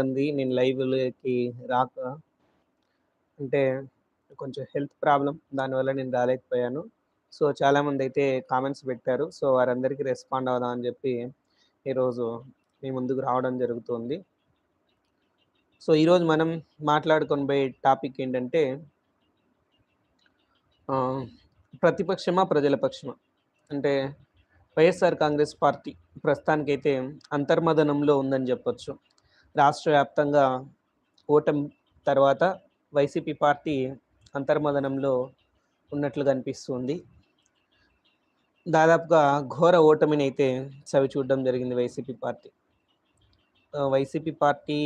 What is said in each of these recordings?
ఉంది నేను లైవ్‌లోకి రాక. అంటే కొంచెం హెల్త్ ప్రాబ్లం దానివల్ల నేను రాలేకపోయాను. సో, చాలామందైతే కామెంట్స్ పెట్టారు. సో, వారందరికీ రెస్పాండ్ అవుదాం అని చెప్పి ఈరోజు మీ ముందుకు రావడం జరుగుతుంది. సో, ఈరోజు మనం మాట్లాడుకొనబోయే టాపిక్ ఏంటంటే ప్రతిపక్షమా? ప్రజల పక్షమా? అంటే వైఎస్ఆర్ కాంగ్రెస్ పార్టీ ప్రస్తుతానికైతే అంతర్మథనంలో ఉందని చెప్పొచ్చు. రాష్ట్ర వ్యాప్తంగా ఓటమి తర్వాత వైసీపీ పార్టీ అంతర్మదనంలో ఉన్నట్లు కనిపిస్తుంది. దాదాపుగా ఘోర ఓటమినైతే చవిచూడడం జరిగింది వైసీపీ పార్టీ. వైసీపీ పార్టీ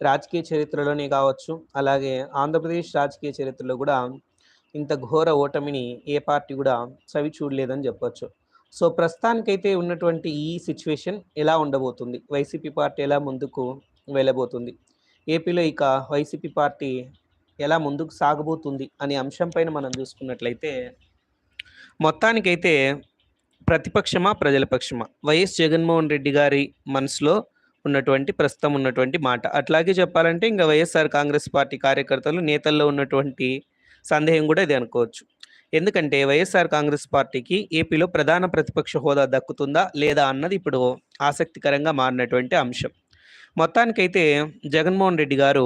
రాజకీయ చరిత్రలోనే కావచ్చు, అలాగే ఆంధ్రప్రదేశ్ రాజకీయ చరిత్రలో కూడా ఇంత ఘోర ఓటమిని ఏ పార్టీ కూడా చవి చూడలేదని చెప్పొచ్చు. సో, ప్రస్తుతానికైతే ఉన్నటువంటి ఈ సిచ్యువేషన్ ఎలా ఉండబోతుంది? వైసీపీ పార్టీ ఎలా ముందుకు వెళ్ళబోతుంది? ఏపీలో ఇక వైసీపీ పార్టీ ఎలా ముందుకు సాగబోతుంది అనే అంశం పైన మనం చూసుకున్నట్లయితే మొత్తానికైతే ప్రతిపక్షమా? ప్రజల పక్షమా? వైఎస్ జగన్మోహన్ రెడ్డి గారి మనసులో ఉన్నటువంటి ప్రస్తుతం ఉన్నటువంటి మాట. అట్లాగే చెప్పాలంటే ఇంకా వైఎస్ఆర్ కాంగ్రెస్ పార్టీ కార్యకర్తలు, నేతల్లో ఉన్నటువంటి సందేహం కూడా ఇది అనుకోవచ్చు. ఎందుకంటే వైఎస్ఆర్ కాంగ్రెస్ పార్టీకి ఏపీలో ప్రధాన ప్రతిపక్ష హోదా దక్కుతుందా? లేదా? అన్నది ఇప్పుడు ఆసక్తికరంగా మారినటువంటి అంశం. మొత్తానికైతే జగన్మోహన్ రెడ్డి గారు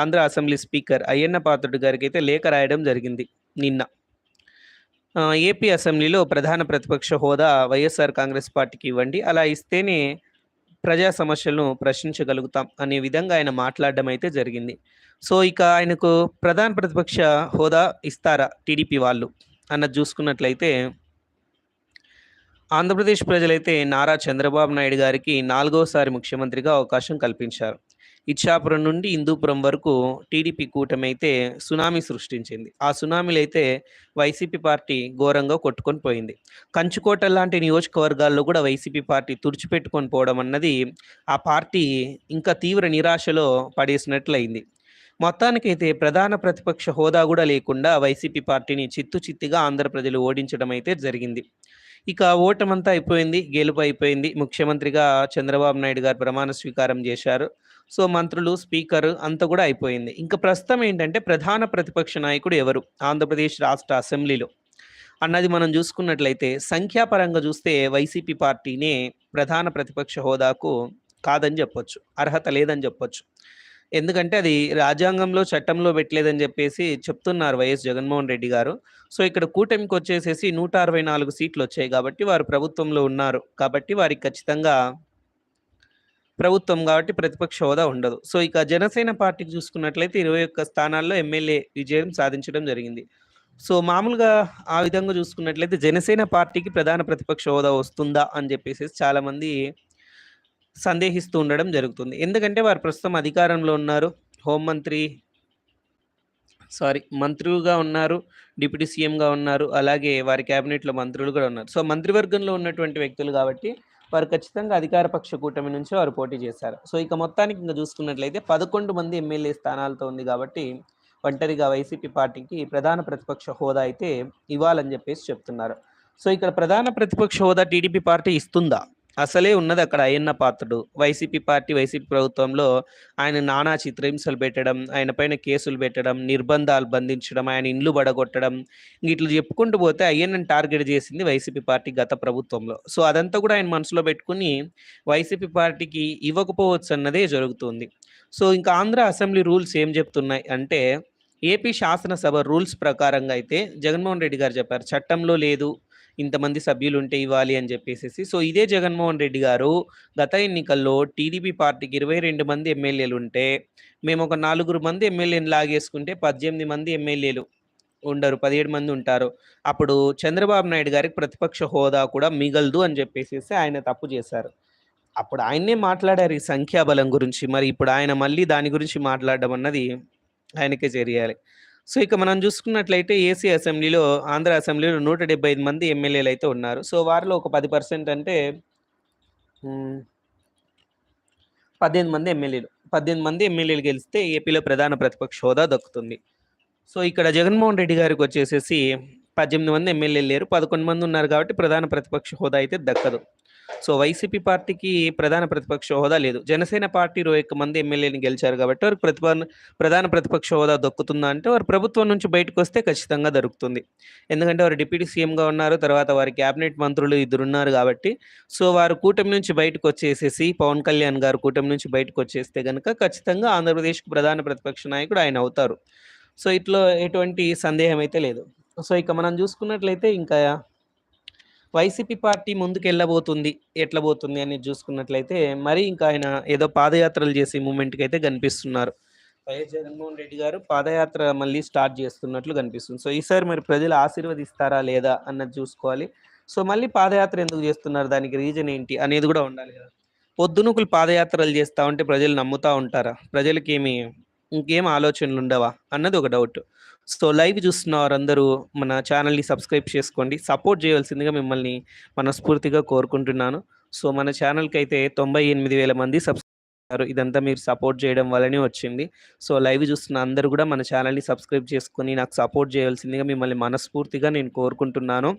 ఆంధ్ర అసెంబ్లీ స్పీకర్ అయ్యన్న పాత్రుడు అయితే లేఖ రాయడం జరిగింది నిన్న. ఏపీ అసెంబ్లీలో ప్రధాన ప్రతిపక్ష హోదా వైఎస్ఆర్ కాంగ్రెస్ పార్టీకి ఇవ్వండి. అలా ఇస్తేనే ప్రజా సమస్యలను ప్రశ్నించగలుగుతాం అనే విధంగా ఆయన మాట్లాడడం అయితే జరిగింది. సో, ఇక ఆయనకు ప్రధాన ప్రతిపక్ష హోదా ఇస్తారా టీడీపీ వాళ్ళు అన్నది చూసుకున్నట్లయితే ఆంధ్రప్రదేశ్ ప్రజలైతే నారా చంద్రబాబు నాయుడు గారికి నాలుగోసారి ముఖ్యమంత్రిగా అవకాశం కల్పించారు. ఇచ్చాపురం నుండి హిందూపురం వరకు టీడీపీ కూటమి అయితే సునామీ సృష్టించింది. ఆ సునామీలు అయితే వైసీపీ పార్టీ ఘోరంగా కొట్టుకొని పోయింది. కంచుకోట లాంటి నియోజకవర్గాల్లో కూడా వైసీపీ పార్టీ తుడిచిపెట్టుకొని పోవడం అన్నది ఆ పార్టీ ఇంకా తీవ్ర నిరాశలో పడేసినట్లయింది. మొత్తానికైతే ప్రధాన ప్రతిపక్ష హోదా కూడా లేకుండా వైసీపీ పార్టీని చిత్తు చిత్తుగా ఆంధ్ర ప్రజలు ఓడించడం అయితే జరిగింది. ఇక ఓటమంతా అయిపోయింది. గెలుపు అయిపోయింది. ముఖ్యమంత్రిగా చంద్రబాబు నాయుడు గారు ప్రమాణ స్వీకారం చేశారు. సో, మంత్రులు, స్పీకర్ అంతా కూడా అయిపోయింది. ఇంకా ప్రస్తుతం ఏంటంటే ప్రధాన ప్రతిపక్ష నాయకుడు ఎవరు? ఆంధ్రప్రదేశ్ రాష్ట్ర అసెంబ్లీలో అన్నది మనం చూసుకున్నట్లయితే సంఖ్యాపరంగా చూస్తే వైసీపీ పార్టీనే ప్రధాన ప్రతిపక్ష హోదాకు కాదని చెప్పొచ్చు. అర్హత లేదని చెప్పొచ్చు. ఎందుకంటే అది రాజ్యాంగంలో, చట్టంలో పెట్టలేదని చెప్పేసి చెప్తున్నారు వైఎస్ జగన్మోహన్ రెడ్డి గారు. సో, ఇక్కడ కూటమికి వచ్చేసి నూట అరవై నాలుగు సీట్లు వచ్చాయి కాబట్టి వారు ప్రభుత్వంలో ఉన్నారు. కాబట్టి వారికి ఖచ్చితంగా ప్రభుత్వం కాబట్టి ప్రతిపక్ష హోదా ఉండదు. సో, ఇక జనసేన పార్టీకి చూసుకున్నట్లయితే 21 స్థానాల్లో ఎమ్మెల్యే విజయం సాధించడం జరిగింది. సో, మామూలుగా ఆ విధంగా చూసుకున్నట్లయితే జనసేన పార్టీకి ప్రధాన ప్రతిపక్ష హోదా వస్తుందా అని చెప్పేసి చాలామంది సందేహిస్తూ ఉండడం జరుగుతుంది. ఎందుకంటే వారు ప్రస్తుతం అధికారంలో ఉన్నారు. హోంమంత్రి సారీ మంత్రులుగా ఉన్నారు. డిప్యూటీ సీఎంగా ఉన్నారు. అలాగే వారి క్యాబినెట్‌లో మంత్రులు కూడా ఉన్నారు. సో, మంత్రివర్గంలో ఉన్నటువంటి వ్యక్తులు కాబట్టి వారు ఖచ్చితంగా అధికార పక్ష కూటమి నుంచి వారు పోటీ చేశారు. సో, ఇక మొత్తానికి ఇంకా చూసుకున్నట్లయితే 11 మంది ఎమ్మెల్యే స్థానాలతో ఉంది కాబట్టి ఒంటరిగా వైసీపీ పార్టీకి ప్రధాన ప్రతిపక్ష హోదా అయితే ఇవ్వాలని చెప్పేసి చెప్తున్నారు. సో, ఇక్కడ ప్రధాన ప్రతిపక్ష హోదా టీడీపీ పార్టీ ఇస్తుందా? అసలే ఉన్నది అక్కడ Ayyanna Patrudu. YCP party, YCP ప్రభుత్వంలో ఆయన నానా చిత్రహింసలు పెట్టడం, ఆయన పైన కేసులు పెట్టడం, నిర్బంధాలు బంధించడం, ఆయన ఇండ్లు పడగొట్టడం ఇట్లా చెప్పుకుంటూ పోతే అయ్యన్నని టార్గెట్ చేసింది వైసీపీ పార్టీ గత ప్రభుత్వంలో. సో, అదంతా కూడా ఆయన మనసులో పెట్టుకొని వైసీపీ పార్టీకి ఇవ్వకపోవచ్చు అన్నదే జరుగుతుంది. సో, ఇంకా ఆంధ్ర అసెంబ్లీ రూల్స్ ఏం చెప్తున్నాయి అంటే ఏపీ శాసనసభ రూల్స్ ప్రకారంగా అయితే జగన్మోహన్ రెడ్డి గారు చెప్పారు. చట్టంలో లేదు. ఇంతమంది సభ్యులు ఉంటే ఇవ్వాలి అని చెప్పేసేసి. సో, ఇదే జగన్మోహన్ రెడ్డి గారు గత ఎన్నికల్లో టీడీపీ పార్టీకి 22 మంది ఎమ్మెల్యేలు ఉంటే మేము ఒక నాలుగురు మంది ఎమ్మెల్యేని లాగేసుకుంటే 18 మంది ఎమ్మెల్యేలు ఉండరు. 17 మంది ఉంటారు. అప్పుడు చంద్రబాబు నాయుడు గారికి ప్రతిపక్ష హోదా కూడా మిగలదు అని చెప్పేసేసి ఆయన తప్పు చేశారు. అప్పుడు ఆయన్నే మాట్లాడారు ఈ సంఖ్యాబలం గురించి. మరి ఇప్పుడు ఆయన మళ్ళీ దాని గురించి మాట్లాడడం అన్నది ఆయనకే తెలియాలి. సో, ఇక మనం చూసుకున్నట్లయితే ఏసీ అసెంబ్లీలో ఆంధ్ర అసెంబ్లీలో 175 మంది ఎమ్మెల్యేలైతే ఉన్నారు. సో, వారిలో ఒక 10% అంటే పద్దెనిమిది మంది ఎమ్మెల్యేలు. 18 మంది ఎమ్మెల్యేలు గెలిస్తే ఏపీలో ప్రధాన ప్రతిపక్ష హోదా దక్కుతుంది. సో, ఇక్కడ జగన్మోహన్ రెడ్డి గారికి వచ్చేసేసి పద్దెనిమిది మంది ఎమ్మెల్యేలు లేరు. 11 మంది ఉన్నారు కాబట్టి ప్రధాన ప్రతిపక్ష హోదా అయితే దక్కదు. సో వైసీపీ పార్టీకి ప్రధాన ప్రతిపక్ష హోదా లేదు. జనసేన పార్టీ ఇరవై ఒక్క మంది ఎమ్మెల్యేని గెలిచారు కాబట్టి వారికి ప్రతిపా ప్రధాన ప్రతిపక్ష హోదా దొక్కుతుందా అంటే వారు ప్రభుత్వం నుంచి బయటకు వస్తే ఖచ్చితంగా దొరుకుతుంది. ఎందుకంటే వారు డిప్యూటీ సీఎంగా ఉన్నారు తర్వాత వారి క్యాబినెట్ మంత్రులు ఇద్దరు ఉన్నారు కాబట్టి సో వారు కూటమి నుంచి బయటకు వచ్చేసేసి పవన్ కళ్యాణ్ గారు కూటమి నుంచి బయటకు వచ్చేస్తే కనుక ఖచ్చితంగా ఆంధ్రప్రదేశ్కు ప్రధాన ప్రతిపక్ష నాయకుడు ఆయన అవుతారు. సో ఇట్లా ఎటువంటి సందేహం అయితే లేదు. సో ఇక మనం చూసుకున్నట్లయితే ఇంకా వైసీపీ పార్టీ ముందుకు వెళ్ళబోతుంది ఎట్లా పోతుంది అని చూసుకున్నట్లయితే మరి ఇంకా ఆయన ఏదో పాదయాత్రలు చేసే మూమెంట్కి అయితే కనిపిస్తున్నారు. వైఎస్ జగన్మోహన్ రెడ్డి గారు పాదయాత్ర మళ్ళీ స్టార్ట్ చేస్తున్నట్లు కనిపిస్తుంది. సో ఈసారి మరి ప్రజలు ఆశీర్వదిస్తారా లేదా అన్నది చూసుకోవాలి. సో మళ్ళీ పాదయాత్ర ఎందుకు చేస్తున్నారు? దానికి రీజన్ ఏంటి అనేది కూడా ఉండాలి కదా. పొద్దునుకులు పాదయాత్రలు చేస్తా ఉంటే ప్రజలు నమ్ముతా ఉంటారా? ప్రజలకి ఏమి ఇంకేం ఆలోచనలు ఉండవా? అన్నది ఒక డౌట్. సో లైవ్ చూస్తున్న వారందరూ మన ఛానల్ని సబ్స్క్రైబ్ చేసుకోండి. సపోర్ట్ చేయవలసిందిగా మిమ్మల్ని మనస్ఫూర్తిగా కోరుకుంటున్నాను. సో మన ఛానల్కి అయితే తొంభై ఎనిమిది వేల మంది సబ్స్క్రైబ్ ఇదంతా మీరు సపోర్ట్ చేయడం వల్లనే వచ్చింది. సో లైవ్ చూస్తున్న అందరూ కూడా మన ఛానల్ని సబ్స్క్రైబ్ చేసుకొని నాకు సపోర్ట్ చేయవలసిందిగా మిమ్మల్ని మనస్ఫూర్తిగా నేను కోరుకుంటున్నాను.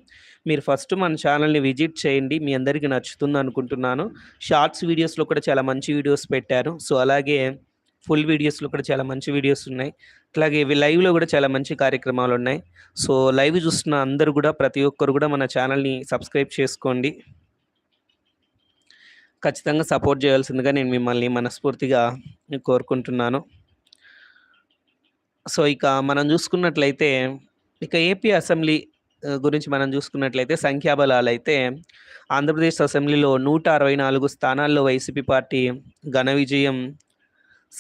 మీరు ఫస్ట్ మన ఛానల్ని విజిట్ చేయండి. మీ అందరికీ నచ్చుతుంది అనుకుంటున్నాను. షార్ట్స్ వీడియోస్లో కూడా చాలా మంచి వీడియోస్ పెట్టారు. సో అలాగే ఫుల్ వీడియోస్లో కూడా చాలా మంచి వీడియోస్ ఉన్నాయి. అట్లాగే ఇవి లైవ్లో కూడా చాలా మంచి కార్యక్రమాలు ఉన్నాయి. సో లైవ్ చూస్తున్న అందరూ కూడా ప్రతి ఒక్కరు కూడా మన ఛానల్ని సబ్స్క్రైబ్ చేసుకోండి. ఖచ్చితంగా సపోర్ట్ చేయాల్సిందిగా నేను మిమ్మల్ని మనస్ఫూర్తిగా కోరుకుంటున్నాను. సో ఇక మనం చూసుకున్నట్లయితే ఇక ఏపీ అసెంబ్లీ గురించి మనం చూసుకున్నట్లయితే సంఖ్యాబలాలు అయితే ఆంధ్రప్రదేశ్ అసెంబ్లీలో నూట అరవై నాలుగు స్థానాల్లో వైసీపీ పార్టీ ఘన విజయం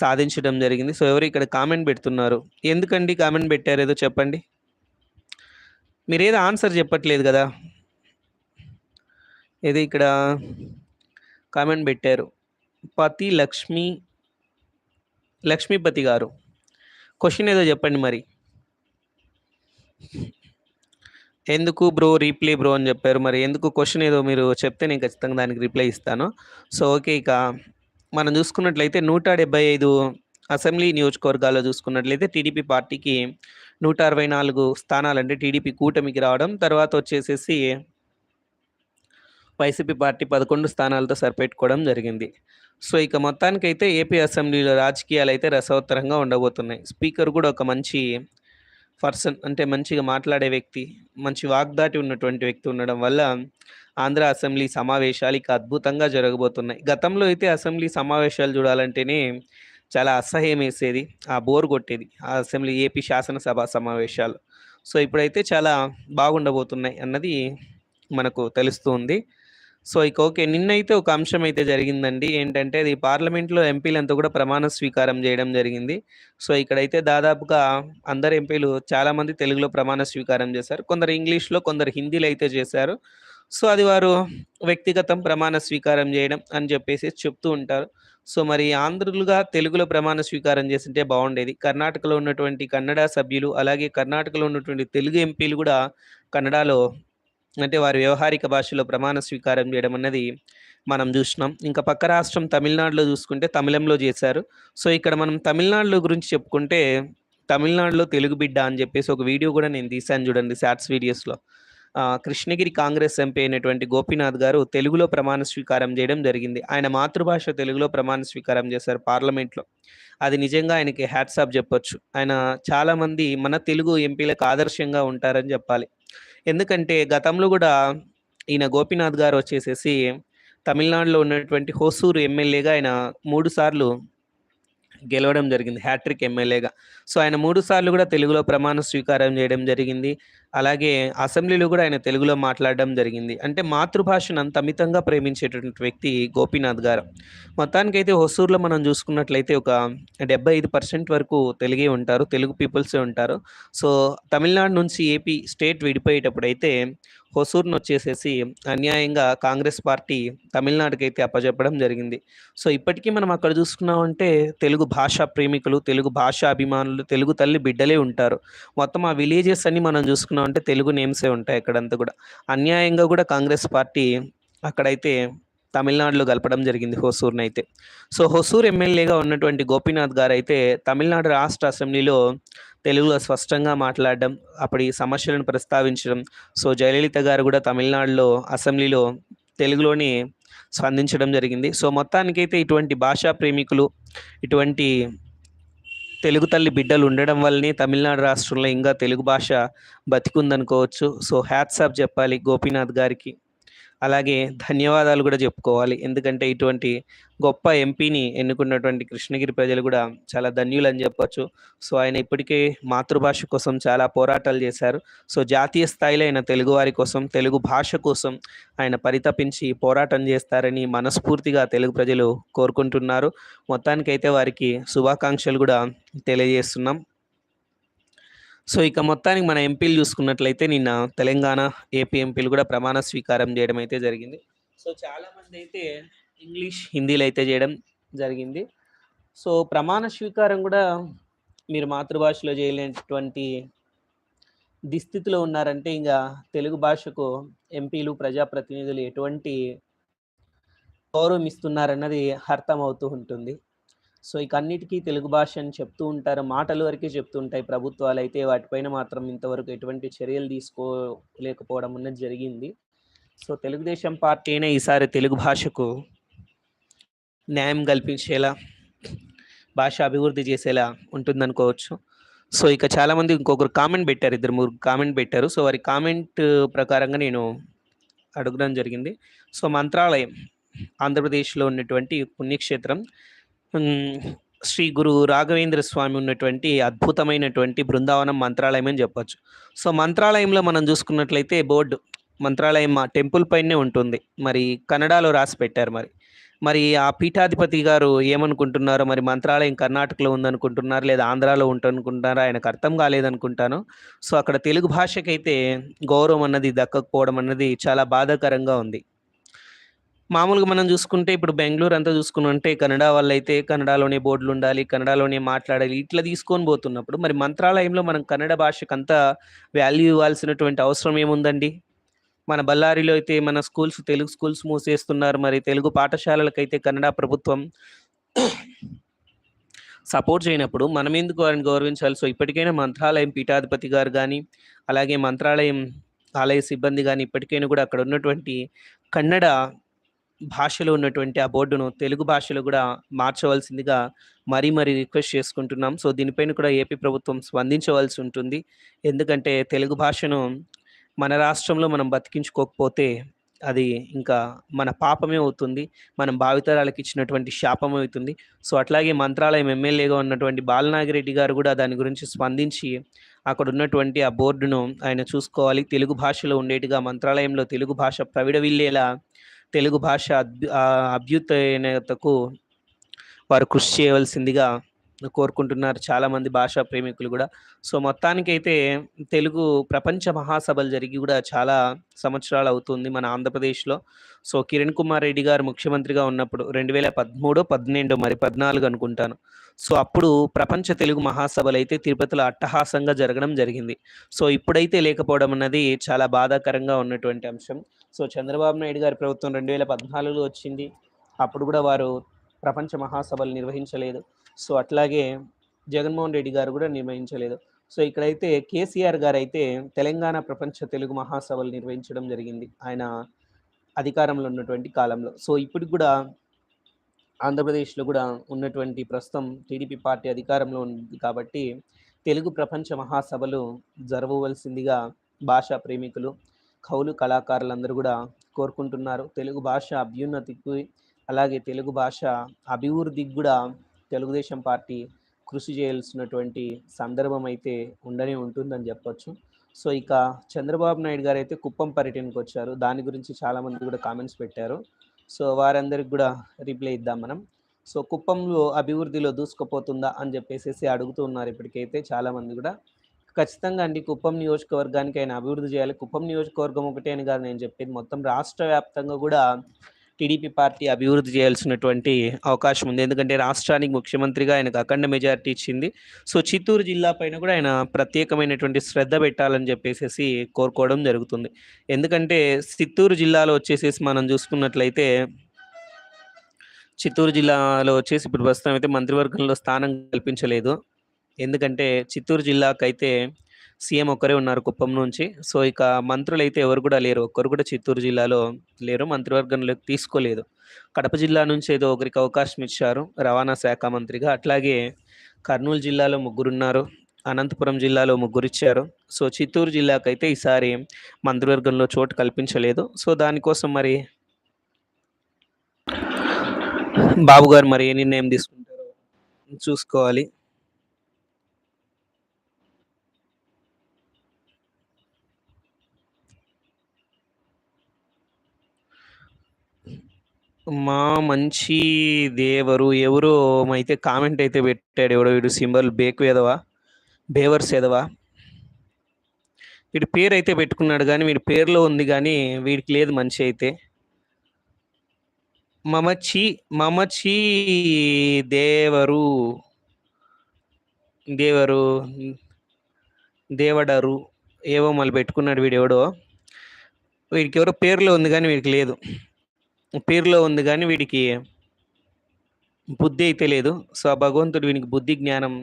సాధించడం జరిగింది. సో ఎవరు ఇక్కడ కామెంట్ పెడుతున్నారు? ఎందుకండి కామెంట్ పెట్టారు? ఏదో చెప్పండి. మీరు ఏదో ఆన్సర్ చెప్పట్లేదు కదా. ఏది ఇక్కడ కామెంట్ పెట్టారు. పతి లక్ష్మి లక్ష్మీపతి గారు. క్వశ్చన్ ఏదో చెప్పండి మరి. ఎందుకు బ్రో రీప్లే బ్రో అని చెప్పారు మరి. ఎందుకు క్వశ్చన్ ఏదో మీరు చెప్తే నేను ఖచ్చితంగా దానికి రిప్లై ఇస్తాను. సో ఓకే ఇక మనం చూసుకున్నట్లయితే నూట డెబ్బై ఐదు అసెంబ్లీ నియోజకవర్గాల్లో చూసుకున్నట్లయితే టీడీపీ పార్టీకి నూట అరవై నాలుగు స్థానాలు అంటే టీడీపీ కూటమికి రావడం తర్వాత వచ్చేసేసి వైసీపీ పార్టీ పదకొండు స్థానాలతో సరిపెట్టుకోవడం జరిగింది. సో ఇక మొత్తానికైతే ఏపీ అసెంబ్లీలో రాజకీయాలు అయితే రసవత్తరంగా ఉండబోతున్నాయి. స్పీకర్ కూడా ఒక మంచి పర్సన్ అంటే మంచిగా మాట్లాడే వ్యక్తి మంచి వాగ్దాటి ఉన్నటువంటి వ్యక్తి ఉండడం వల్ల ఆంధ్ర అసెంబ్లీ సమావేశాలు ఇక అద్భుతంగా జరగబోతున్నాయి. గతంలో అయితే అసెంబ్లీ సమావేశాలు చూడాలంటేనే చాలా అసహ్యం వేసేది ఆ బోర్ కొట్టేది ఆ అసెంబ్లీ ఏపీ శాసనసభ సమావేశాలు. సో ఇప్పుడైతే చాలా బాగుండబోతున్నాయి అన్నది మనకు తెలుస్తుంది సో ఇక ఓకే నిన్నైతే ఒక అంశం అయితే జరిగిందండి. ఏంటంటే అది పార్లమెంట్లో ఎంపీలంతా కూడా ప్రమాణ స్వీకారం చేయడం జరిగింది. సో ఇక్కడైతే దాదాపుగా అందరు ఎంపీలు చాలామంది తెలుగులో ప్రమాణ స్వీకారం చేశారు. కొందరు ఇంగ్లీష్లో కొందరు హిందీలో అయితే చేశారు. సో అది వారు వ్యక్తిగతం ప్రమాణ స్వీకారం చేయడం అని చెప్పేసి చెప్తూ ఉంటారు. సో మరి ఆంధ్రులుగా తెలుగులో ప్రమాణ స్వీకారం చేసింటే బాగుండేది. కర్ణాటకలో ఉన్నటువంటి కన్నడ సభ్యులు అలాగే కర్ణాటకలో ఉన్నటువంటి తెలుగు ఎంపీలు కూడా కన్నడలో అంటే వారి వ్యవహారిక భాషలో ప్రమాణ స్వీకారం చేయడం అన్నది మనం చూసినాం. ఇంకా పక్క రాష్ట్రం తమిళనాడులో చూసుకుంటే తమిళంలో చేశారు. సో ఇక్కడ మనం తమిళనాడులో గురించి చెప్పుకుంటే తమిళనాడులో తెలుగు బిడ్డ అని చెప్పేసి ఒక వీడియో కూడా నేను తీశాను చూడండి శాట్స్ వీడియోస్లో. కృష్ణగిరి కాంగ్రెస్ ఎంపీ అయినటువంటి గోపీనాథ్ గారు తెలుగులో ప్రమాణ స్వీకారం చేయడం జరిగింది. ఆయన మాతృభాష తెలుగులో ప్రమాణ స్వీకారం చేశారు పార్లమెంట్లో. అది నిజంగా ఆయనకి హ్యాట్సాప్ చెప్పొచ్చు. ఆయన చాలామంది మన తెలుగు ఎంపీలకు ఆదర్శంగా ఉంటారని చెప్పాలి. ఎందుకంటే గతంలో కూడా ఈయన గోపీనాథ్ గారు వచ్చేసేసి తమిళనాడులో ఉన్నటువంటి హోసూరు ఎమ్మెల్యేగా ఆయన మూడు సార్లు గెలవడం జరిగింది. హ్యాట్రిక్ ఎమ్మెల్యేగా. సో ఆయన మూడు సార్లు కూడా తెలుగులో ప్రమాణ స్వీకారం చేయడం జరిగింది. అలాగే అసెంబ్లీలో కూడా ఆయన తెలుగులో మాట్లాడడం జరిగింది. అంటే మాతృభాషను అంత అమితంగా ప్రేమించేటటువంటి వ్యక్తి గోపీనాథ్ గారు. మొత్తానికైతే హొసూరులో మనం చూసుకున్నట్లయితే ఒక డెబ్బై ఐదు పర్సెంట్ వరకు తెలుగే ఉంటారు తెలుగు పీపుల్సే ఉంటారు. సో తమిళనాడు నుంచి ఏపీ స్టేట్ విడిపోయేటప్పుడు అయితే హొసూర్ను వచ్చేసేసి అన్యాయంగా కాంగ్రెస్ పార్టీ తమిళనాడుకి అయితే అప్పచెప్పడం జరిగింది. సో ఇప్పటికీ మనం అక్కడ చూసుకున్నామంటే తెలుగు భాషా ప్రేమికులు తెలుగు భాషా అభిమానులు తెలుగు తల్లి బిడ్డలే ఉంటారు. మొత్తం ఆ విలేజెస్ అన్ని మనం చూసుకున్నామంటే తెలుగు నేమ్సే ఉంటాయి అక్కడంతా కూడా అన్యాయంగా కూడా కాంగ్రెస్ పార్టీ అక్కడైతే తమిళనాడులో కలపడం జరిగింది హోసూర్ని అయితే సో హోసూర్ ఎమ్మెల్యేగా ఉన్నటువంటి గోపీనాథ్ గారు అయితే తమిళనాడు రాష్ట్ర అసెంబ్లీలో తెలుగులో స్పష్టంగా మాట్లాడడం అప్పటి సమస్యలను ప్రస్తావించడం సో జయలలిత గారు కూడా తమిళనాడులో అసెంబ్లీలో తెలుగులోని స్పందించడం జరిగింది. సో, మొత్తానికైతే ఇటువంటి భాషా ప్రేమికులు, ఇటువంటి తెలుగు తల్లి బిడ్డలు ఉండడం వల్లనే తమిళనాడు రాష్ట్రంలో ఇంకా తెలుగు భాష బతికుందనుకోవచ్చు. సో, హ్యాట్సాప్ చెప్పాలి గోపీనాథ్ గారికి. అలాగే ధన్యవాదాలు కూడా చెప్పుకోవాలి. ఎందుకంటే ఇటువంటి గొప్ప ఎంపీని ఎన్నుకున్నటువంటి కృష్ణగిరి ప్రజలు కూడా చాలా ధన్యులు అని చెప్పొచ్చు. సో, ఆయన ఇప్పటికే మాతృభాష కోసం చాలా పోరాటాలు చేశారు. సో, జాతీయ స్థాయిలో ఆయన తెలుగువారి కోసం, తెలుగు భాష కోసం ఆయన పరితపించి పోరాటం చేస్తారని మనస్ఫూర్తిగా తెలుగు ప్రజలు కోరుకుంటున్నారు. మొత్తానికైతే వారికి శుభాకాంక్షలు కూడా తెలియజేస్తున్నాం. సో, ఇక మొత్తానికి మన ఎంపీలు చూసుకున్నట్లయితే నిన్న తెలంగాణ, ఏపీ ఎంపీలు కూడా ప్రమాణ స్వీకారం చేయడం అయితే జరిగింది. సో, చాలామంది అయితే ఇంగ్లీష్, హిందీలో అయితే చేయడం జరిగింది. సో, ప్రమాణ స్వీకారం కూడా మీరు మాతృభాషలో చేయలేనటువంటి దిస్థితిలో ఉన్నారంటే ఇంకా తెలుగు భాషకు ఎంపీలు, ప్రజాప్రతినిధులు ఎటువంటి గౌరవం ఇస్తున్నారన్నది అర్థమవుతూ ఉంటుంది. సో, ఇక అన్నిటికీ తెలుగు భాష అని చెప్తూ ఉంటారు. మాటల వరకే చెప్తూ ఉంటాయి అయితే వాటిపైన మాత్రం ఇంతవరకు ఎటువంటి చర్యలు తీసుకోలేకపోవడం అన్నది జరిగింది. సో, తెలుగుదేశం పార్టీ అయినా ఈసారి తెలుగు భాషకు న్యాయం కల్పించేలా, భాష అభివృద్ధి చేసేలా ఉంటుందనుకోవచ్చు. సో, ఇక చాలామంది ఇంకొకరు కామెంట్ పెట్టారు. ఇద్దరు, ముగ్గురు కామెంట్ పెట్టారు. సో, వారి కామెంట్ ప్రకారంగా నేను అడగడం జరిగింది. సో, మంత్రాలయం ఆంధ్రప్రదేశ్‌లో ఉన్నటువంటి పుణ్యక్షేత్రం. శ్రీ గురు రాఘవేంద్ర స్వామి ఉన్నటువంటి అద్భుతమైనటువంటి బృందావనం మంత్రాలయం అని చెప్పొచ్చు. సో, మంత్రాలయంలో మనం చూసుకున్నట్లయితే బోర్డు మంత్రాలయం టెంపుల్ పైనే ఉంటుంది. మరి కన్నడలో రాసి పెట్టారు మరి. మరి ఆ పీఠాధిపతి గారు ఏమనుకుంటున్నారో మరి మంత్రాలయం కర్ణాటకలో ఉందనుకుంటున్నారు లేదా ఆంధ్రాలో ఉంటనుకుంటున్నారా? ఆయనకు అర్థం కాలేదనుకుంటాను. సో, అక్కడ తెలుగు భాషకైతే గౌరవం అన్నది దక్కకపోవడం అన్నది చాలా బాధాకరంగా ఉంది. మామూలుగా మనం చూసుకుంటే ఇప్పుడు బెంగళూరు అంతా చూసుకుంటే కన్నడ వాళ్ళైతే కన్నడలోనే బోర్డులు ఉండాలి కన్నడలోనే మాట్లాడాలి. ఇట్లా తీసుకొని పోతున్నప్పుడు మరి మంత్రాలయంలో మనం కన్నడ భాషకు అంత వాల్యూ ఇవ్వాల్సినటువంటి అవసరం ఏముందండి? మన బళ్ళారిలో అయితే మన స్కూల్స్ తెలుగు స్కూల్స్ మూసేస్తున్నారు. మరి తెలుగు పాఠశాలలకైతే కన్నడ ప్రభుత్వం సపోర్ట్ చేయనప్పుడు మనం ఎందుకు వారిని గౌరవించాలి? సో, ఇప్పటికైనా మంత్రాలయం పీఠాధిపతి గారు కానీ అలాగే మంత్రాలయం ఆలయ సిబ్బంది కానీ ఇప్పటికైనా కూడా అక్కడ ఉన్నటువంటి కన్నడ భాషలో ఉన్నటువంటి ఆ బోర్డును తెలుగు భాషలో కూడా మార్చవలసిందిగా మరీ మరీ రిక్వెస్ట్ చేసుకుంటున్నాం. సో, దీనిపైన కూడా ఏపీ ప్రభుత్వం స్పందించవలసి ఉంటుంది. ఎందుకంటే తెలుగు భాషను మన రాష్ట్రంలో మనం బతికించుకోకపోతే అది ఇంకా మన పాపమే అవుతుంది. మనం భావితరాలకు ఇచ్చినటువంటి శాపం అవుతుంది. సో, అట్లాగే మంత్రాలయం ఎమ్మెల్యేగా ఉన్నటువంటి బాలనాగిరెడ్డి గారు కూడా దాని గురించి స్పందించి అక్కడ ఉన్నటువంటి ఆ బోర్డును ఆయన చూసుకోవాలి. తెలుగు భాషలో ఉండేట్టుగా మంత్రాలయంలో తెలుగు భాష ప్రవిడవిల్లేలా తెలుగు భాష అభ్యు వారు కృషి చేయవలసిందిగా కోరుకుంటున్నారు చాలామంది భాషా ప్రేమికులు కూడా. సో, మొత్తానికైతే తెలుగు ప్రపంచ మహాసభలు జరిగి కూడా చాలా సంవత్సరాలు అవుతుంది మన ఆంధ్రప్రదేశ్‌లో. సో, కిరణ్ కుమార్ రెడ్డి గారు ముఖ్యమంత్రిగా ఉన్నప్పుడు 2013, 12 మరి 14 అనుకుంటాను. సో, అప్పుడు ప్రపంచ తెలుగు మహాసభలు అయితే తిరుపతిలో అట్టహాసంగా జరగడం జరిగింది. సో, ఇప్పుడైతే లేకపోవడం అన్నది చాలా బాధాకరంగా ఉన్నటువంటి అంశం. సో, చంద్రబాబు నాయుడు గారి ప్రభుత్వం 2014లో వచ్చింది. అప్పుడు కూడా వారు ప్రపంచ మహాసభలు నిర్వహించలేదు. సో, అట్లాగే జగన్మోహన్ రెడ్డి గారు కూడా నిర్వహించలేదు. సో, ఇక్కడైతే కేసీఆర్ గారైతే తెలంగాణ ప్రపంచ తెలుగు మహాసభలు నిర్వహించడం జరిగింది. ఆయన అధికారంలో ఉన్నటువంటి కాలంలో. సో, ఇప్పుడు కూడా ఆంధ్రప్రదేశ్‌లో కూడా ఉన్నటువంటి ప్రస్తుతం టీడీపీ పార్టీ అధికారంలో ఉంది కాబట్టి తెలుగు ప్రపంచ మహాసభలు జరగవలసిందిగా భాషా ప్రేమికులు, కవులు, కళాకారులందరూ కూడా కోరుకుంటున్నారు. తెలుగు భాష అభ్యున్నతికి అలాగే తెలుగు భాష అభివృద్ధికి కూడా తెలుగుదేశం పార్టీ కృషి చేయాల్సినటువంటి సందర్భం అయితే ఉండనే ఉంటుందని చెప్పొచ్చు. సో, ఇక చంద్రబాబు నాయుడు గారైతే కుప్పం పర్యటనకు వచ్చారు దాని గురించి చాలామంది కూడా కామెంట్స్ పెట్టారు. సో, వారందరికి కూడా రిప్లై ఇద్దాం మనం. సో, కుప్పంలో అభివృద్ధిలో దూసుకుపోతుందా అని చెప్పేసేసి అడుగుతూ ఉన్నారు ఇప్పటికైతే చాలామంది కూడా. ఖచ్చితంగా అండి కుప్పం నియోజకవర్గానికి ఆయన అభివృద్ధి చేయాలి. కుప్పం నియోజకవర్గం ఒకటే అని కాదు నేను చెప్పేది. మొత్తం రాష్ట్ర వ్యాప్తంగా కూడా టీడీపీ పార్టీ అభివృద్ధి చేయాల్సినటువంటి అవకాశం ఉంది. ఎందుకంటే రాష్ట్రానికి ముఖ్యమంత్రిగా ఆయనకు అఖండ మెజారిటీ ఇచ్చింది. సో, చిత్తూరు జిల్లా పైన కూడా ఆయన ప్రత్యేకమైనటువంటి శ్రద్ధ పెట్టాలని చెప్పేసి కోరుకోవడం జరుగుతుంది. ఎందుకంటే చిత్తూరు జిల్లాలో వచ్చేసేసి మనం చూసుకున్నట్లయితే చిత్తూరు జిల్లాలో వచ్చేసి ఇప్పుడు ప్రస్తుతం అయితే మంత్రివర్గంలో స్థానం కల్పించలేదు. ఎందుకంటే చిత్తూరు జిల్లాకైతే సీఎం ఒక్కరే ఉన్నారు కుప్పం నుంచి. సో, ఇక మంత్రులు అయితే ఎవరు కూడా లేరు. ఒక్కరు కూడా చిత్తూరు జిల్లాలో లేరు. మంత్రివర్గంలోకి తీసుకోలేదు. కడప జిల్లా నుంచి ఏదో ఒకరికి అవకాశం ఇచ్చారు రవాణా శాఖ మంత్రిగా అట్లాగే కర్నూలు జిల్లాలో ముగ్గురున్నారు అనంతపురం జిల్లాలో ముగ్గురు ఇచ్చారు సో చిత్తూరు జిల్లాకైతే ఈసారి మంత్రివర్గంలో చోటు కల్పించలేదు సో దానికోసం మరి బాబు గారు మరి ఏ నిర్ణయం తీసుకుంటారో చూసుకోవాలి మా మంచి దేవరు ఎవరో అయితే కామెంట్ అయితే పెట్టాడు ఎవడో వీడు సింబల్ బేకు ఎదవా బేవర్స్ ఎదవా వీడి పేరు అయితే పెట్టుకున్నాడు కానీ వీడి పేరులో ఉంది కానీ వీడికి లేదు మంచి అయితే. మమచి మమచి దేవరు దేవరు దేవడరు ఏవో మళ్ళీ పెట్టుకున్నాడు వీడెవడో. వీడికి ఎవరో పేరులో ఉంది కానీ వీడికి లేదు. పేరులో ఉంది కానీ వీడికి బుద్ధి అయితే లేదు. సో ఆ భగవంతుడు వీనికి బుద్ధి జ్ఞానం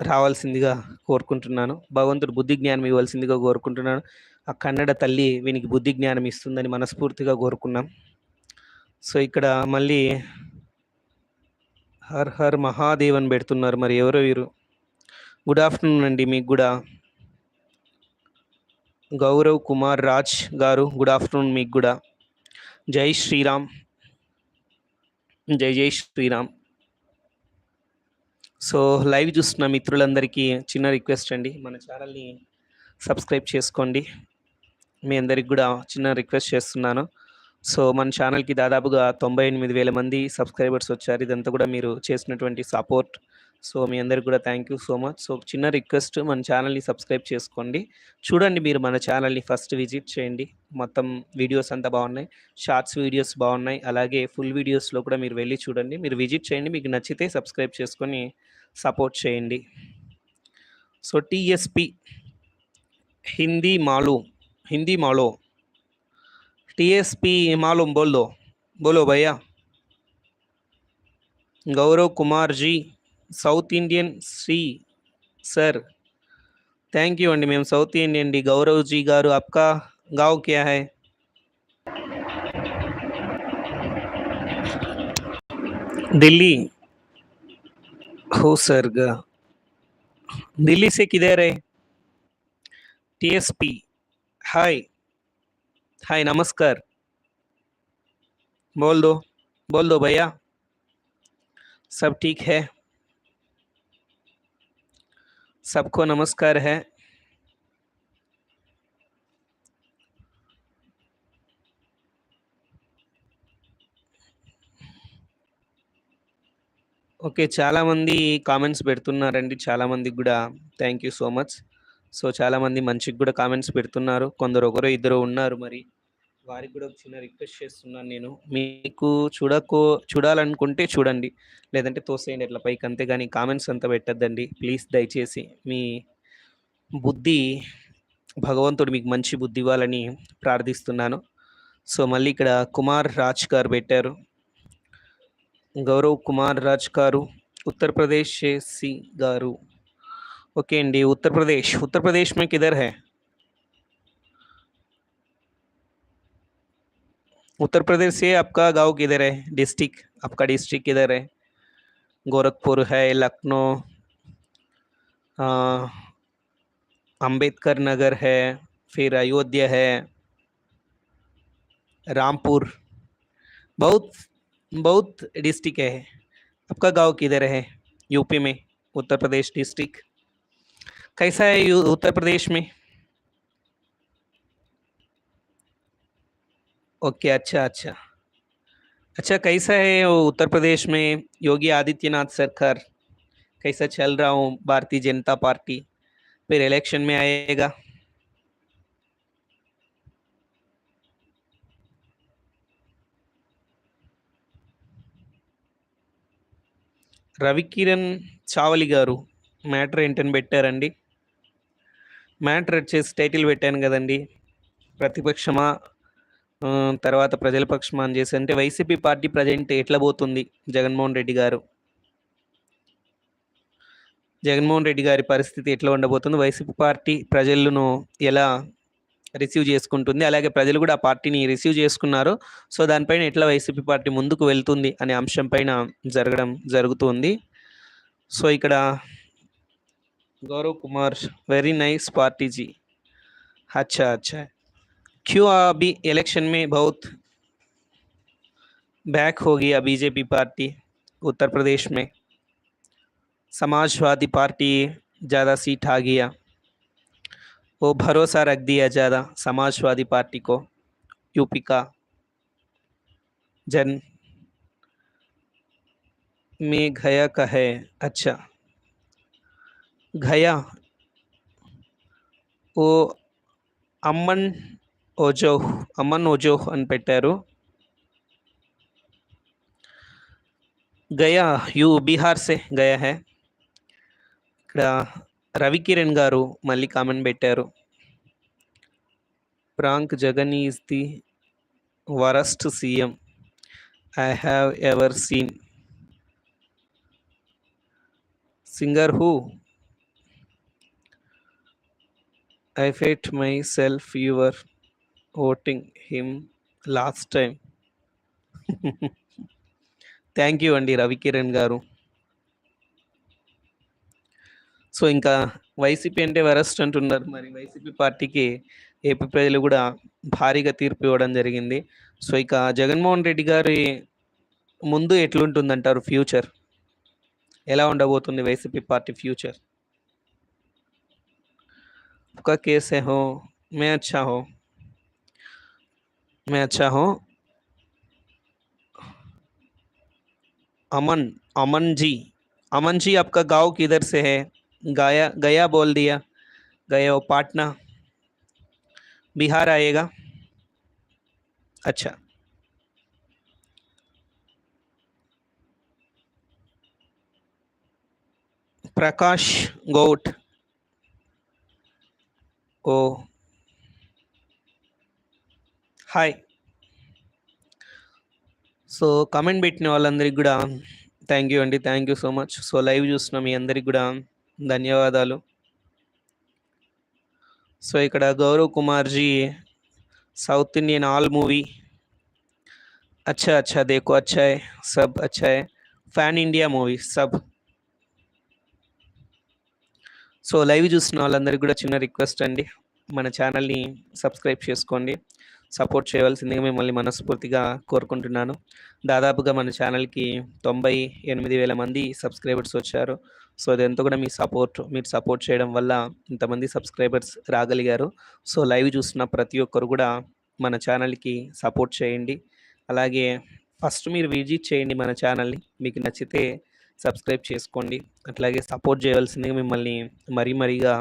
రావాల్సిందిగా కోరుకుంటున్నాను. భగవంతుడు బుద్ధి జ్ఞానం ఇవ్వాల్సిందిగా కోరుకుంటున్నాను. ఆ కన్నడ తల్లి వీనికి బుద్ధి జ్ఞానం ఇస్తుందని మనస్ఫూర్తిగా కోరుకున్నాం. సో ఇక్కడ మళ్ళీ హర్ హర్ మహాదేవ్ అని పెడుతున్నారు. మరి ఎవరో వీరు? గుడ్ ఆఫ్టర్నూన్ అండి మీకు కూడా. గౌరవ్ కుమార్ రాజ్ గారు గుడ్ ఆఫ్టర్నూన్ మీకు కూడా. జై శ్రీరామ్. జై జై శ్రీరామ్. సో లైవ్ చూస్తున్న మిత్రులందరికీ చిన్న రిక్వెస్ట్ అండి. మన ఛానల్ని సబ్స్క్రైబ్ చేసుకోండి. మీ అందరికి కూడా చిన్న రిక్వెస్ట్ చేస్తున్నాను. సో మన ఛానల్కి దాదాపుగా తొంభై ఎనిమిది వేల మంది సబ్స్క్రైబర్స్ వచ్చారు. ఇదంతా కూడా మీరు చేసినటువంటి సపోర్ట్. సో మీ అందరికి కూడా thank you so much. So చిన్న రిక్వెస్ట్ మన ఛానల్ని సబ్స్క్రైబ్ చేసుకోండి. చూడండి మీరు మన ఛానల్ని ఫస్ట్ విజిట్ చేయండి. మొత్తం వీడియోస్ అంతా బాగున్నాయి. షార్ట్స్ వీడియోస్ బాగున్నాయి. అలాగే ఫుల్ వీడియోస్లో కూడా మీరు వెళ్ళి చూడండి. మీరు విజిట్ చేయండి. మీకు నచ్చితే సబ్స్క్రైబ్ చేసుకొని సపోర్ట్ చేయండి. సో టీఎస్పి హిందీ మాలూమ్ హిందీ మాలో టీఎస్పి మాలూమ్ బోల్దో బోలో భయ్యా. Gaurav Kumarji. south Indian Shri sir thank you अंडी मैम साउथ इंडियन डी गौरव जी गारू आपका गांव क्या है दिल्ली हो सर दिल्ली से किधर है टीएसपी हाय हाय नमस्कार बोल दो बोल दो भैया सब ठीक है सबको नमस्कार है ఓకే చాలామంది కామెంట్స్ పెడుతున్నారండి చాలామందికి కూడా thank you so much so చాలామంది మంచికి కూడా కామెంట్స్ పెడుతున్నారు కొందరు ఒకరు ఇద్దరు ఉన్నారు మరి వారికి కూడా ఒక చిన్న రిక్వెస్ట్ చేస్తున్నాను నేను. మీకు చూడకో చూడాలనుకుంటే చూడండి. లేదంటే తోసేయండి ఇట్లా పైకి అంతే కానీ కామెంట్స్ అంతా పెట్టద్దండి. ప్లీజ్ దయచేసి మీ బుద్ధి భగవంతుడు మీకు మంచి బుద్ధి ఇవ్వాలని ప్రార్థిస్తున్నాను. సో మళ్ళీ ఇక్కడ కుమార్ రాజ్ గారు పెట్టారు. గౌరవ్ కుమార్ రాజ్ గారు ఉత్తరప్రదేశ్ సి గారు. ఓకే అండి ఉత్తరప్రదేశ్. ఉత్తరప్రదేశ్ మీకు ఇదర్ హే? उत्तर प्रदेश से आपका गाँव किधर है? डिस्ट्रिक्ट आपका डिस्ट्रिक्ट किधर है? गोरखपुर है, लखनऊ अंबेडकर नगर है, फिर अयोध्या है, रामपुर, बहुत बहुत डिस्ट्रिक्ट है। आपका गाँव किधर है यूपी में, उत्तर प्रदेश डिस्ट्रिक्ट कैसा है उत्तर प्रदेश में? ओके अच्छा अच्छा अच्छा कैसा है वो उत्तर प्रदेश में योगी आदित्यनाथ सरकार कैसा चल रहा हूँ भारतीय जनता पार्टी फिर इलेक्शन में आएगा రవికిరణ్ చావలి గారు మ్యాటర్ ఏంటని పెట్టారండి మ్యాటర్ వచ్చేసి టైటిల్ పెట్టాను కదండి ప్రతిపక్షమా ఆ, తర్వాత ప్రజల పక్షమాన్ చేసి అంటే వైసీపీ పార్టీ ప్రజెంట్ ఎట్లా పోతుంది? జగన్మోహన్ రెడ్డి గారు. జగన్మోహన్ రెడ్డి గారి పరిస్థితి ఎట్లా ఉండబోతుంది? వైసీపీ పార్టీ ప్రజలను ఎలా రిసీవ్ చేసుకుంటుంది? అలాగే ప్రజలు కూడా ఆ పార్టీని రిసీవ్ చేసుకున్నారు. సో దానిపైన ఎట్లా వైసీపీ పార్టీ ముందుకు వెళ్తుంది అనే అంశం పైన జరగడం జరుగుతుంది. సో ఇక్కడ గౌరవ్ కుమార్ వెరీ నైస్ పార్టీజీ అచ్చా అచ్చా. क्यों अभी इलेक्शन में बहुत बैक हो गया बीजेपी पार्टी उत्तर प्रदेश में? समाजवादी पार्टी ज़्यादा सीट आ गया। वो भरोसा रख दिया ज़्यादा समाजवादी पार्टी को यूपी का। जन में गया का है। अच्छा। गया वो अमन ఓజోహ్ అమ్మన్ ఓజోహ్ అని పెట్టారు. గయా యు బీహార్ సే గయా హే. ఇక్కడ రవికిరణ్ గారు మళ్ళీ కామెంట్ పెట్టారు. Prank Jagan is the worst CM I have ever seen. Singer who? I felt myself you voting him last time. Thank you అండి రవికిరణ్ గారు. సో ఇంకా వైసీపీ అంటే వెరస్ట్ అంటున్నారు. మరి వైసీపీ పార్టీకి ఏపీ ప్రజలు కూడా భారీగా తీర్పు ఇవ్వడం జరిగింది. సో ఇక జగన్మోహన్ రెడ్డి గారి ముందు ఎట్లుంటుందంటారు ఫ్యూచర్? ఎలా ఉండబోతుంది వైసీపీ పార్టీ ఫ్యూచర్? ఒక కేసే హో మే అచ్చా హో. मैं अच्छा हूँ। अमन अमन जी। अमन जी, आपका गाँव किधर से है? गाया, गया बोल दिया। गया वो पाटना? बिहार आएगा? अच्छा। प्रकाश गौट। ఓ హాయ్ సో కమెంట్ పెట్టిన వాళ్ళందరికీ కూడా థ్యాంక్ యూ అండి. Thank you so much so live చూసిన మీ అందరికి కూడా ధన్యవాదాలు. సో ఇక్కడ Gaurav Kumarji south Indian all movie అచ్చా అచ్చా దేకో అచ్చా సబ్ అచ్చా ఫ్యాన్ ఇండియా మూవీ సబ్ సో లైవ్ చూసిన వాళ్ళందరికీ కూడా చిన్న రిక్వెస్ట్ అండి. మన ఛానల్ని సబ్స్క్రైబ్ చేసుకోండి. సపోర్ట్ చేయవలసిందిగా మిమ్మల్ని మనస్ఫూర్తిగా కోరుకుంటున్నాను. దాదాపుగా మన ఛానల్కి తొంభై ఎనిమిది వేల మంది సబ్స్క్రైబర్స్ వచ్చారు. సో ఇదంతా కూడా మీ సపోర్ట్ మీరు సపోర్ట్ చేయడం వల్ల ఇంతమంది సబ్స్క్రైబర్స్ రాగలిగారు. సో లైవ్ చూసిన ప్రతి ఒక్కరు కూడా మన ఛానల్కి సపోర్ట్ చేయండి. అలాగే ఫస్ట్ మీరు విజిట్ చేయండి మన ఛానల్ని. మీకు నచ్చితే సబ్స్క్రైబ్ చేసుకోండి. అట్లాగే సపోర్ట్ చేయవలసిందిగా మిమ్మల్ని మరీ మరీగా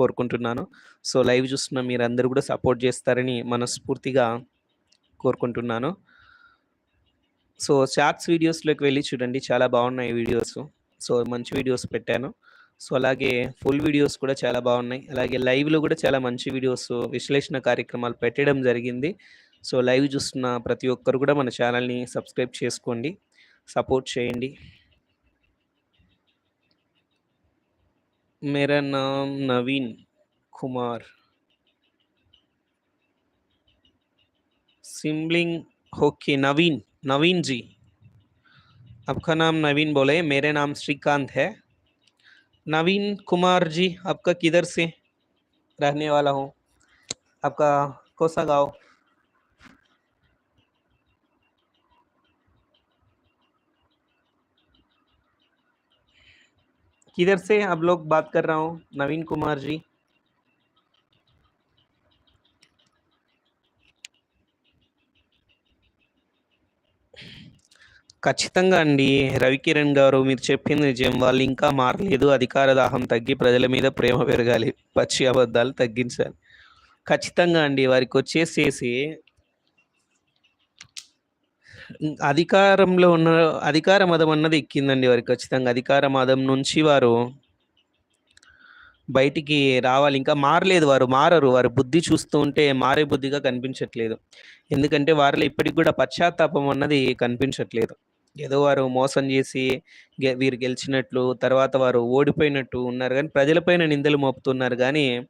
కోరుకుంటున్నాను. సో లైవ్ చూస్తున్న మీరందరూ కూడా సపోర్ట్ చేస్తారని మనస్ఫూర్తిగా కోరుకుంటున్నాను. సో షార్ట్స్ వీడియోస్లోకి వెళ్ళి చూడండి. చాలా బాగున్నాయి వీడియోస్. సో మంచి వీడియోస్ పెట్టాను. సో అలాగే ఫుల్ వీడియోస్ కూడా చాలా బాగున్నాయి. అలాగే లైవ్లో కూడా చాలా మంచి వీడియోస్ విశ్లేషణ కార్యక్రమాలు పెట్టడం జరిగింది. సో లైవ్ చూస్తున్న ప్రతి ఒక్కరు కూడా మన ఛానల్ని సబ్స్క్రైబ్ చేసుకోండి. సపోర్ట్ చేయండి. मेरा नाम नवीन कुमार। सिमलिंग ओके नवीन नवीन जी। आपका नाम नवीन बोले, मेरे नाम श्रीकांत है। नवीन कुमार जी, आपका किधर से रहने वाला हूँ? आपका कौन सा गाँव? किधर से आप लोग बात कर रहा हूँ नवीन कुमार जी ఖచ్చితంగా అండి రవికిరణ్ గారు మీరు చెప్పింది నిజం వాళ్ళు ఇంకా మారలేదు అధికార దాహం తగ్గి ప్రజల మీద ప్రేమ పెరగాలి పచ్చి అబద్ధాలు తగ్గించాలి ఖచ్చితంగా అండి వారికి వచ్చేసేసి అధికారంలో ఉన్న అధికార మదం అన్నది ఎక్కిందండి వారికి ఖచ్చితంగా. అధికార మదం నుంచి వారు బయటికి రావాలి. ఇంకా మారలేదు వారు మారరు. వారి బుద్ధి చూస్తూ ఉంటే మారే బుద్ధిగా కనిపించట్లేదు. ఎందుకంటే వారిలో ఇప్పటికి కూడా పశ్చాత్తాపం అన్నది కనిపించట్లేదు. ఏదో వారు మోసం చేసి గె- వీరు గెలిచినట్లు తర్వాత వారు ఓడిపోయినట్టు ఉన్నారు. కానీ ప్రజలపైన నిందలు మోపుతున్నారు. కానీ